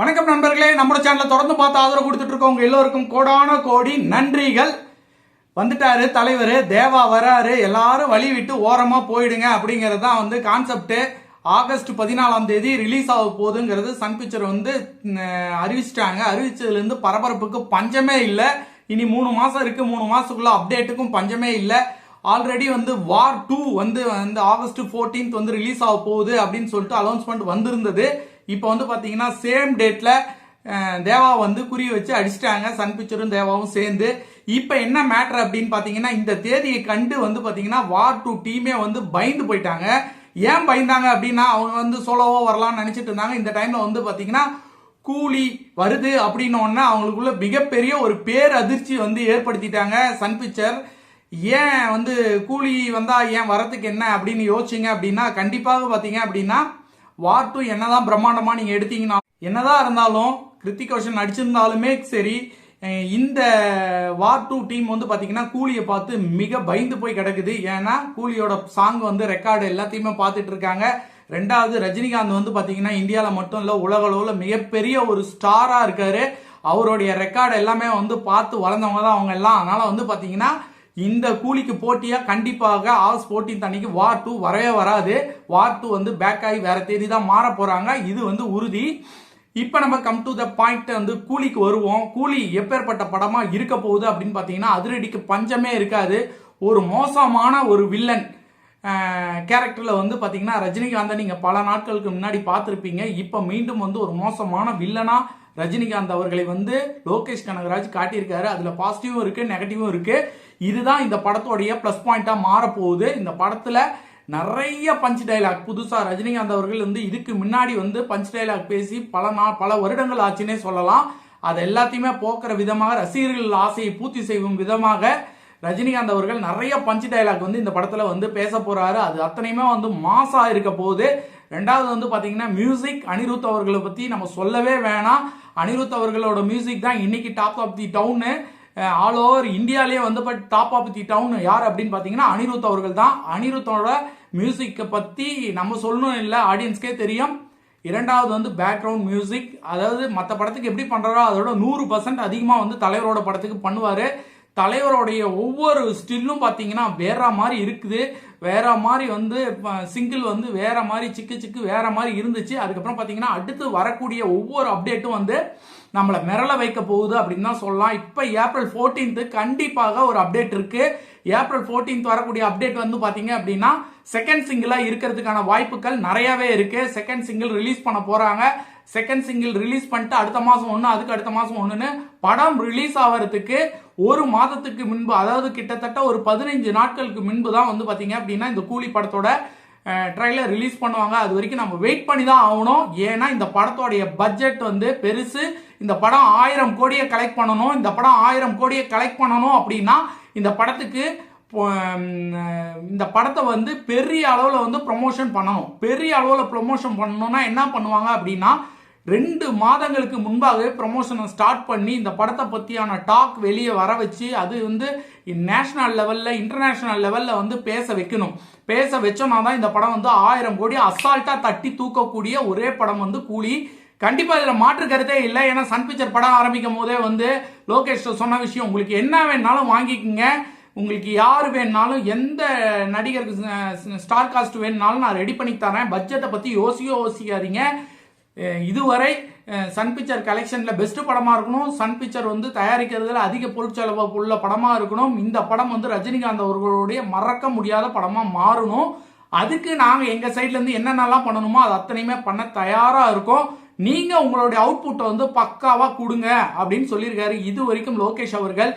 வணக்கம் நண்பர்களே நம்ம சேனலை தொடர்ந்து பார்த்து ஆதரவு கொடுத்துட்டு இருக்கவங்க எல்லோருக்கும் கோடான கோடி நன்றிகள். வந்துட்டாரு தலைவர் தேவா வராரு. எல்லாரும் வழி விட்டு ஓரமா போயிடுங்க அப்படிங்கிறது தான் வந்து கான்செப்ட் ஆகஸ்ட் பதினாலாம் தேதி ரிலீஸ் ஆக போகுதுங்கிறது சன் பிக்சர் வந்து அறிவிச்சிட்டாங்க. அறிவிச்சதுலேருந்து பரபரப்புக்கு பஞ்சமே இல்லை. இனி மூணு மாசம் இருக்கு. மூணு மாசத்துக்குள்ள அப்டேட்டுக்கும் பஞ்சமே இல்லை. ஆல்ரெடி வந்து வார் டூ வந்து வந்து ஆகஸ்ட் 14th வந்து ரிலீஸ் ஆக போகுது அப்படின்னு சொல்லிட்டு அனௌன்ஸ்மெண்ட் வந்திருந்தது. இப்போ வந்து பார்த்தீங்கன்னா சேம் டேட்டில் தேவா வந்து குறி வச்சு அடிச்சிட்டாங்க. சன் பிக்சரும் தேவாவும் சேர்ந்து. இப்போ என்ன மேட்ரு அப்படின்னு பார்த்தீங்கன்னா இந்த தேதியை கண்டு வந்து பார்த்தீங்கன்னா வார் டூ டீமே வந்து பயந்து போயிட்டாங்க. ஏன் பயந்தாங்க அப்படின்னா அவங்க வந்து சோலோவாக வரலாம்னு நினச்சிட்டு இருந்தாங்க. இந்த டைமில் வந்து பார்த்தீங்கன்னா கூலி வருது அப்படின்னோடனே அவங்களுக்குள்ள மிகப்பெரிய ஒரு பேர் அதிர்ச்சி வந்து ஏற்படுத்திட்டாங்க சன் பிக்சர் ஏன் வந்து கூலி வந்தால் ஏன் வரத்துக்கு என்ன அப்படின்னு யோசிச்சிங்க அப்படின்னா கண்டிப்பாக பார்த்தீங்க அப்படின்னா வார் டூ என்னதான் பிரம்மாண்டமா நீங்க எடுத்தீங்கன்னா என்னதான் இருந்தாலும் கிருத்திக் ரோஷன் நடிச்சிருந்தாலுமே சரி இந்த வார் டூ டீம் வந்து பாத்தீங்கன்னா கூலியை பார்த்து மிக பயந்து போய் கிடக்குது. ஏன்னா கூலியோட சாங் வந்து ரெக்கார்டு எல்லாத்தையுமே பார்த்துட்டு இருக்காங்க. ரெண்டாவது ரஜினிகாந்த் வந்து பாத்தீங்கன்னா இந்தியாவில் மட்டும் இல்ல உலக அளவுல மிகப்பெரிய ஒரு ஸ்டாரா இருக்காரு. அவருடைய ரெக்கார்டு எல்லாமே வந்து பார்த்து வளர்ந்தவங்க தான் அவங்க எல்லாம். அதனால வந்து பாத்தீங்கன்னா இந்த கூலிக்கு போட்டியா? கண்டிப்பாக ஆகஸ்ட் 14th அன்னைக்கு வார் டூ வரவே வராது. வார் டூ வந்து பேக் ஆகி வேற தேதி தான் மாற போறாங்க. இது வந்து உறுதி. இப்ப நம்ம கம் டு த பாயிண்ட் வந்து கூலிக்கு வருவோம். கூலி எப்பேற்பட்ட படமா இருக்க போகுது அப்படின்னு பாத்தீங்கன்னா அதிரடிக்கு பஞ்சமே இருக்காது. ஒரு மோசமான ஒரு வில்லன் கேரக்டரில் வந்து பார்த்தீங்கன்னா ரஜினிகாந்தை நீங்கள் பல நாட்களுக்கு முன்னாடி பார்த்துருப்பீங்க. இப்போ மீண்டும் வந்து ஒரு மோசமான வில்லனாக ரஜினிகாந்த் அவர்களை வந்து லோகேஷ் கனகராஜ் காட்டியிருக்காரு. அதுல பாசிட்டிவும் இருக்கு நெகட்டிவும் இருக்கு. இதுதான் இந்த படத்தோடைய பிளஸ் பாயிண்டா மாற போகுது இந்த படத்துல நிறைய பஞ்ச் டைலாக் புதுசா ரஜினிகாந்த் அவர்கள் வந்து இதுக்கு முன்னாடி வந்து பஞ்ச் டைலாக் பேசி பல நாள் பல வருடங்கள் ஆச்சுன்னே சொல்லலாம். அது எல்லாத்தையுமே போக்குற விதமாக ரசிகர்கள் ஆசையை பூர்த்தி செய்யும் விதமாக ரஜினிகாந்த் அவர்கள் நிறைய பஞ்சு டைலாக் வந்து இந்த படத்துல வந்து பேச போறாரு. அது அத்தனையுமே வந்து மாசா இருக்க போகுது. ரெண்டாவது வந்து பாத்தீங்கன்னா மியூசிக் அனிருத் அவர்களை பத்தி நம்ம சொல்லவே வேணாம். அனிருத் அவர்களோட மியூசிக் தான் இன்னைக்கு top of the town all over இந்தியாலேயே வந்து but top of the town யார் அப்படின்னு பார்த்தீங்கன்னா அனிருத் அவர்கள் தான். அனிருத்தோட மியூசிக்கை பற்றி நம்ம சொல்லணும் இல்லை ஆடியன்ஸ்க்கே தெரியும். இரண்டாவது வந்து பேக்ரவுண்ட் மியூசிக் அதாவது மற்ற படத்துக்கு எப்படி பண்ணுறாரோ அதோட நூறு பர்சன்ட் அதிகமாக வந்து தலைவரோட படத்துக்கு பண்ணுவார். தலைவருடைய ஒவ்வொரு ஸ்டில்லும் பார்த்தீங்கன்னா வேற மாதிரி இருக்குது. வேற மாதிரி வந்து சிங்கிள் வந்து வேற மாதிரி சிக்கு சிக்கு வேற மாதிரி இருந்துச்சு. அதுக்கப்புறம் பார்த்தீங்கன்னா அடுத்து வரக்கூடிய ஒவ்வொரு அப்டேட்டும் வந்து நம்மளை மிரள வைக்க போகுது அப்படின்னு தான் சொல்லலாம். இப்போ ஏப்ரல் 14th கண்டிப்பாக ஒரு அப்டேட் இருக்கு. ஏப்ரல் 14th வரக்கூடிய அப்டேட் வந்து பார்த்தீங்க அப்படின்னா செகண்ட் சிங்கிளாக இருக்கிறதுக்கான வாய்ப்புகள் நிறையவே இருக்கு. செகண்ட் சிங்கிள் ரிலீஸ் பண்ண போறாங்க. செகண்ட் சிங்கிள் ரிலீஸ் பண்ணிட்டு அடுத்த மாதம் ஒன்று அதுக்கு அடுத்த மாதம் ஒன்றுன்னு படம் ரிலீஸ் ஆகிறதுக்கு ஒரு மாதத்துக்கு முன்பு அதாவது கிட்டத்தட்ட ஒரு பதினைஞ்சு நாட்களுக்கு முன்பு தான் வந்து பார்த்தீங்க அப்படின்னா இந்த கூலி படத்தோட ட்ரைலர் ரிலீஸ் பண்ணுவாங்க. அது வரைக்கும் நம்ம வெயிட் பண்ணி தான் ஆகணும். ஏன்னா இந்த படத்தோடைய பட்ஜெட் வந்து பெருசு. இந்த படம் ஆயிரம் கோடியை கலெக்ட் பண்ணணும். இந்த படம் ஆயிரம் கோடியை கலெக்ட் பண்ணணும் அப்படின்னா இந்த படத்துக்கு இந்த படத்தை வந்து பெரிய அளவில் வந்து ப்ரொமோஷன் பண்ணணும். பெரிய அளவில் ப்ரொமோஷன் பண்ணணும்னா என்ன பண்ணுவாங்க அப்படின்னா ரெண்டு மாதங்களுக்கு முன்பாகவே ப்ரொமோஷனை ஸ்டார்ட் பண்ணி இந்த படத்தை பற்றியான டாக் வெளியே வர வச்சு அது வந்து நேஷனல் லெவலில் இன்டர்நேஷ்னல் லெவலில் வந்து பேச வைக்கணும். பேச வச்சோம்னா தான் இந்த படம் வந்து ஆயிரம் கோடி அசால்ட்டாக தட்டி தூக்கக்கூடிய ஒரே படம் வந்து கூலி. கண்டிப்பாக இதில் மாற்று கருத்தே இல்லை. ஏன்னா சன் பிக்சர் படம் ஆரம்பிக்கும் போதே வந்து லோகேஷ் சொன்ன விஷயம் உங்களுக்கு என்ன வேணாலும் வாங்கிக்கோங்க. உங்களுக்கு யார் வேணாலும் எந்த நடிகருக்கு ஸ்டார் காஸ்ட் வேணுனாலும் நான் ரெடி பண்ணி தரேன். பட்ஜெட்டை பற்றி யோசிக்க யோசிக்காதீங்க. இதுவரை சன் பிக்சர் கலெக்ஷனில் பெஸ்ட் படமாக இருக்கணும். சன் பிக்சர் வந்து தயாரிக்கிறதுல அதிக பொருட்செலவு உள்ள படமாக இருக்கணும். இந்த படம் வந்து ரஜினிகாந்த் அவர்களுடைய மறக்க முடியாத படமாக மாறணும். அதுக்கு நாங்கள் எங்கள் சைட்லேருந்து என்னென்னலாம் பண்ணணுமோ அது அத்தனையுமே பண்ண தயாராக இருக்கோம். நீங்கள் உங்களுடைய அவுட்புட்டை வந்து பக்காவாக கொடுங்க அப்படின்னு சொல்லியிருக்காரு இது வரைக்கும் லோகேஷ் அவர்கள்.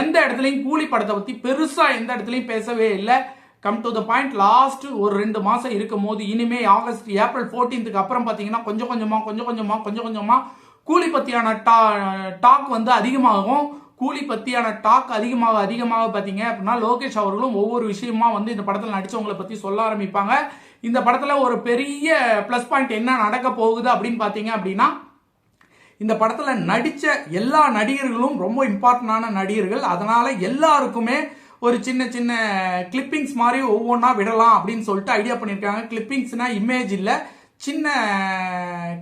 எந்த இடத்துலையும் கூலி படத்தை பற்றி பெருசாக எந்த இடத்துலையும் பேசவே இல்லை. Come to the point last ஒரு ரெண்டு மாசம் இருக்கும் போது இனிமே ஆகஸ்ட் ஏப்ரல் 14th அப்புறம் பாத்தீங்கன்னா கொஞ்சம் கொஞ்சமா கொஞ்சம் கொஞ்சமா கொஞ்சம் கொஞ்சமா கூலி பத்தியான டா டாக் வந்து அதிகமாகும். கூலி பத்தியான டாக் அதிகமாக அதிகமாக பார்த்தீங்க அப்படின்னா லோகேஷ் அவர்களும் ஒவ்வொரு விஷயமா வந்து இந்த படத்தில் நடித்தவங்களை பற்றி சொல்ல ஆரம்பிப்பாங்க. இந்த படத்தில் ஒரு பெரிய ப்ளஸ் பாயிண்ட் என்ன நடக்க போகுது அப்படின்னு பார்த்தீங்க அப்படின்னா இந்த படத்தில் நடித்த எல்லா நடிகர்களும் ரொம்ப இம்பார்ட்டண்டான நடிகர்கள். அதனால எல்லாருக்குமே ஒரு சின்ன சின்ன கிளிப்பிங்ஸ் மாதிரி ஒவ்வொன்றா விடலாம் அப்படின்னு சொல்லிட்டு ஐடியா பண்ணியிருக்காங்க. கிளிப்பிங்ஸ்னா இமேஜ் இல்லை. சின்ன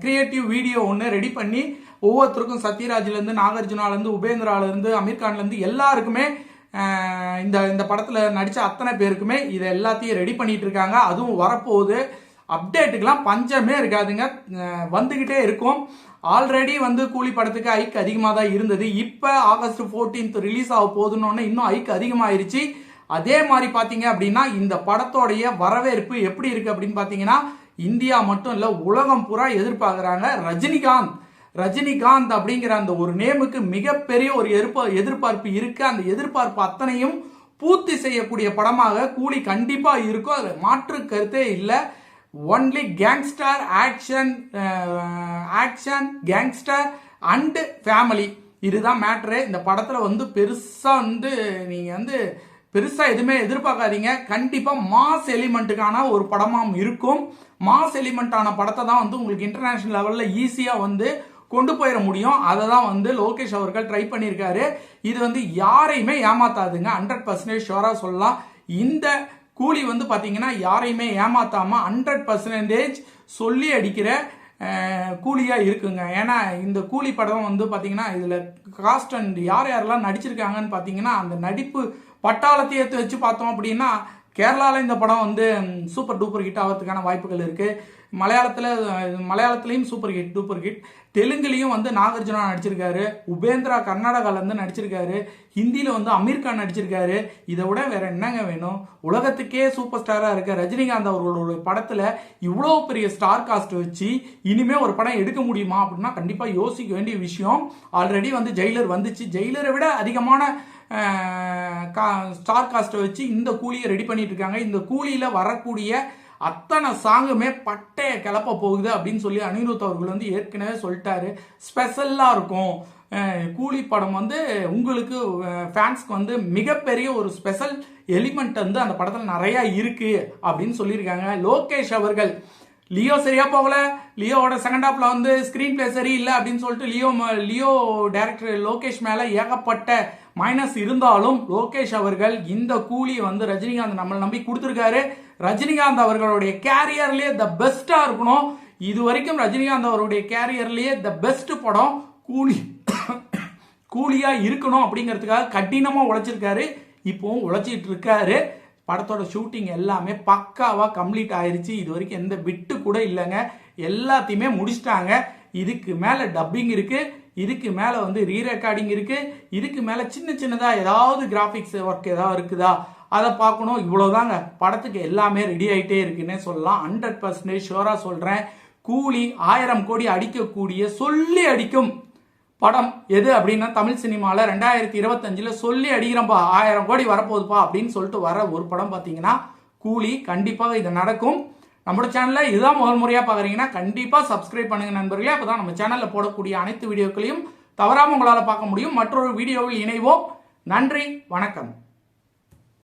கிரியேட்டிவ் வீடியோ ஒன்று ரெடி பண்ணி ஒவ்வொருத்தருக்கும் சத்யராஜ்லேருந்து நாகார்ஜுனாலேருந்து உபேந்திராலேருந்து அமீர்கான்லேருந்து எல்லாருக்குமே இந்த இந்த படத்தில் நடித்த அத்தனை பேருக்குமே இதை எல்லாத்தையும் ரெடி பண்ணிட்டு இருக்காங்க. அதுவும் வரப்போகுது. அப்டேட்டுக்கெலாம் பஞ்சமே இருக்காதுங்க. வந்துக்கிட்டே இருக்கும். ஆல்ரெடி வந்து கூலி படத்துக்கு ஐக் அதிகமாக தான் இருந்தது. இப்போ ஆகஸ்ட் 14th ரிலீஸ் ஆக போகுதுன்னு இன்னும் ஐக் அதிகமாகிருச்சு அதே மாதிரி பார்த்தீங்க அப்படின்னா இந்த படத்தோடைய வரவேற்பு எப்படி இருக்குது அப்படின்னு பார்த்தீங்கன்னா இந்தியா மட்டும் இல்லை உலகம் பூரா எதிர்பார்க்குறாங்க. ரஜினிகாந்த். ரஜினிகாந்த் அப்படிங்கிற அந்த ஒரு நேமுக்கு மிகப்பெரிய ஒரு எதிர்ப்ப எதிர்பார்ப்பு இருக்குது அந்த எதிர்பார்ப்பு அத்தனையும் பூர்த்தி செய்யக்கூடிய படமாக கூலி கண்டிப்பாக இருக்கும். அதில் மாற்று கருத்தே இல்லை. Only gangster action action gangster and family இதுதான் மேட்ரு இந்த படத்தில் வந்து பெருசாக வந்து நீங்கள் வந்து பெருசாக எதுவுமே எதிர்பார்க்காதீங்க. கண்டிப்பாக மாஸ் எலிமெண்ட்டுக்கான ஒரு படமாக இருக்கும். மாஸ் எலிமெண்ட்டான படத்தை தான் வந்து உங்களுக்கு இன்டர்நேஷ்னல் லெவலில் ஈஸியாக வந்து கொண்டு போயிட முடியும். அதை தான் வந்து லோகேஷ் அவர்கள் ட்ரை பண்ணியிருக்காரு. இது வந்து யாரையுமே ஏமாத்தாதுங்க. ஹண்ட்ரட் பர்சன்டேஜ் ஷோராக சொல்லலாம். இந்த கூலி வந்து பார்த்தீங்கன்னா யாரையுமே ஏமாத்தாமல் ஹண்ட்ரட் பர்சன்டேஜ் சொல்லி அடிக்கிற கூலியாக இருக்குங்க. ஏன்னா இந்த கூலி படம் வந்து பார்த்தீங்கன்னா இதில் காஸ்ட் அண்ட் யார் யாரெல்லாம் நடிச்சிருக்காங்கன்னு பார்த்தீங்கன்னா அந்த நடிப்பு பட்டாளத்தை எடுத்து வச்சு பார்த்தோம் அப்படின்னா கேரளால இந்த படம் வந்து சூப்பர் டூப்பர் ஹிட் ஆகிறதுக்கான வாய்ப்புகள் இருக்குது மலையாளத்தில் மலையாளத்துலேயும் சூப்பர் ஹிட் டூப்பர் ஹிட் தெலுங்குலேயும் வந்து நாகார்ஜுனா நடிச்சிருக்காரு. உபேந்திரா கர்நாடகாவிலேருந்து நடிச்சிருக்காரு. ஹிந்தியில் வந்து அமீர் கான் நடிச்சிருக்காரு. இதை விட வேற என்னங்க வேணும்? உலகத்துக்கே சூப்பர் ஸ்டாராக இருக்க ரஜினிகாந்த் அவர்களோட படத்தில் இவ்வளோ பெரிய ஸ்டார் காஸ்ட் வச்சு இனிமேல் ஒரு படம் எடுக்க முடியுமா அப்படின்னா கண்டிப்பாக யோசிக்க வேண்டிய விஷயம். ஆல்ரெடி வந்து ஜெயிலர் வந்துச்சு. ஜெயிலரை விட அதிகமான ஸ்டார் காஸ்ட்டை வச்சு இந்த கூலியை ரெடி பண்ணிட்டு இருக்காங்க. இந்த கூலியில் வரக்கூடிய அத்தனை சாங்குமே பட்டைய கிளப்ப போகுது அப்படின்னு சொல்லி அனிருத் அவர்கள் வந்து ஏற்கனவே சொல்லிட்டாரு. ஸ்பெஷல்லாக இருக்கும். கூலி படம் வந்து உங்களுக்கு ஃபேன்ஸ்க்கு வந்து மிகப்பெரிய ஒரு ஸ்பெஷல் எலிமெண்ட் வந்து அந்த படத்தில் நிறையா இருக்கு அப்படின்னு சொல்லியிருக்காங்க. லோகேஷ் அவர்கள் லியோ சரியா போகல? லியோவோட செகண்ட் ஹாப்ல வந்து ஸ்கிரீன் பிளே சரியில்லை அப்படின்னு சொல்லிட்டு லியோ லியோ டைரக்டர் லோகேஷ் மேல ஏகப்பட்ட மைனஸ் இருந்தாலும் லோகேஷ் அவர்கள் இந்த கூலி வந்து ரஜினிகாந்த் நம்மளை நம்பி கொடுத்துருக்காரு. ரஜினிகாந்த் அவர்களுடைய கேரியர்லேயே த பெஸ்டா இருக்கணும். இது வரைக்கும் ரஜினிகாந்த் அவருடைய கேரியர்லேயே த பெஸ்ட் படம் கூலி கூலியா இருக்கணும் அப்படிங்கிறதுக்காக கடினமா உழைச்சிருக்காரு. இப்போவும் உழைச்சிட்டு இருக்காரு. படத்தோட ஷூட்டிங் எல்லாமே பக்காவா கம்ப்ளீட் ஆயிருச்சு. இது வரைக்கும் எந்த விட்டு கூட இல்லைங்க. எல்லாத்தையுமே முடிச்சிட்டாங்க. இதுக்கு மேல டப்பிங் இருக்கு. இதுக்கு மேலே வந்து ரீ ரெக்கார்டிங் இதுக்கு மேலே சின்ன சின்னதாக ஏதாவது கிராஃபிக்ஸ் ஒர்க் ஏதாவது இருக்குதா? அதை பார்க்கணும். இவ்வளோதாங்க படத்துக்கு எல்லாமே ரெடி ஆகிட்டே இருக்குன்னே சொல்லலாம். ஹண்ட்ரட் பர்சன்டேஜ் ஷோராக சொல்கிறேன் கூலி ஆயிரம் கோடி அடிக்கக்கூடிய சொல்லி அடிக்கும் படம் எது அப்படின்னா தமிழ் சினிமாவில் ரெண்டாயிரத்தி இருபத்தஞ்சில் சொல்லி அடிக்கிறப்பா ஆயிரம் கோடி வரப்போகுதுப்பா அப்படின்னு சொல்லிட்டு வர ஒரு படம் பார்த்தீங்கன்னா கூலி கண்டிப்பாக இது நடக்கும். நம்மளோட சேனலில் இதுதான் முதல் முறையாக பார்க்குறீங்கன்னா கண்டிப்பாக சப்ஸ்கிரைப் பண்ணுங்க நண்பர்களே. அப்போ தான் நம்ம சேனலில் போடக்கூடிய அனைத்து வீடியோக்களையும் தவறாமல் உங்களால் பார்க்க முடியும். மற்றொரு வீடியோவில் இணைவோம். நன்றி வணக்கம்.